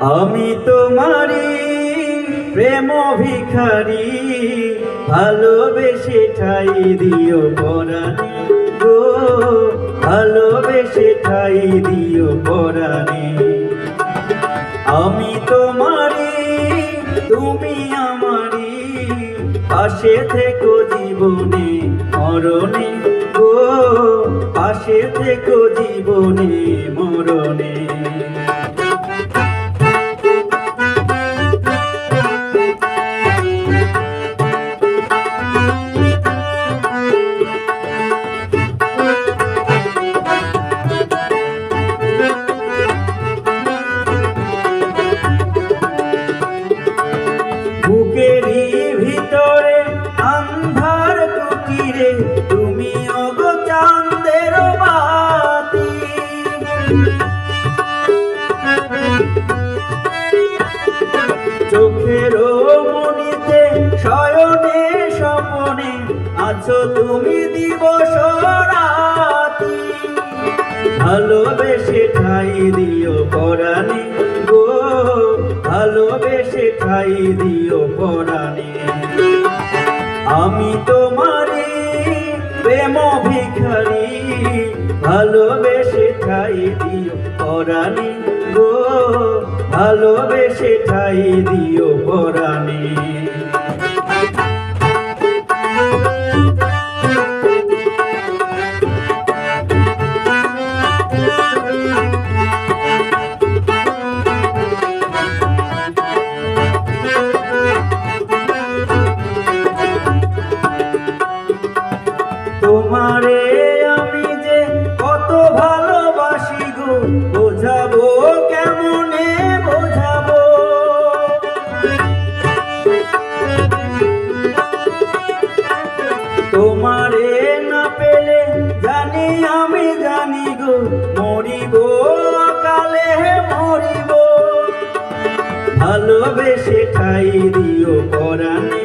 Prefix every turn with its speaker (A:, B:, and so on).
A: আমি তোমারি প্রেম ভিখারি, ভালোবেসে ঠাই দিও পরাণে। গো, ভালোবেসে ঠাই দিও পরাণে। আমি তোমারি তুমি আমারি পাশে থেকো জীবনে মরণে। গো, পাশে থেকো জীবনে মরণে। কুটিরে তুমি অগো বাতি। চোখের মনিতে আছো তুমি দিবস রাতি। ভালোবেসে ঠাই দিও পরাণে গো, ভালোবেসে ঠাই দিও পরাণে। আমি তোমারি প্রেম ভিখারি ভালোবেসে ঠাই দিও পরানি গো ভালোবেসে ঠাই দিও পরাণে তোমারে আমি যে কত ভালোবাসি গো, বোঝাবো কেমনে, বোঝাবো? তোমারে না পেলে জানি আমি জানি গো, মরিব কালে মরিব। ভালোবেসে ঠাই দিও পরাণে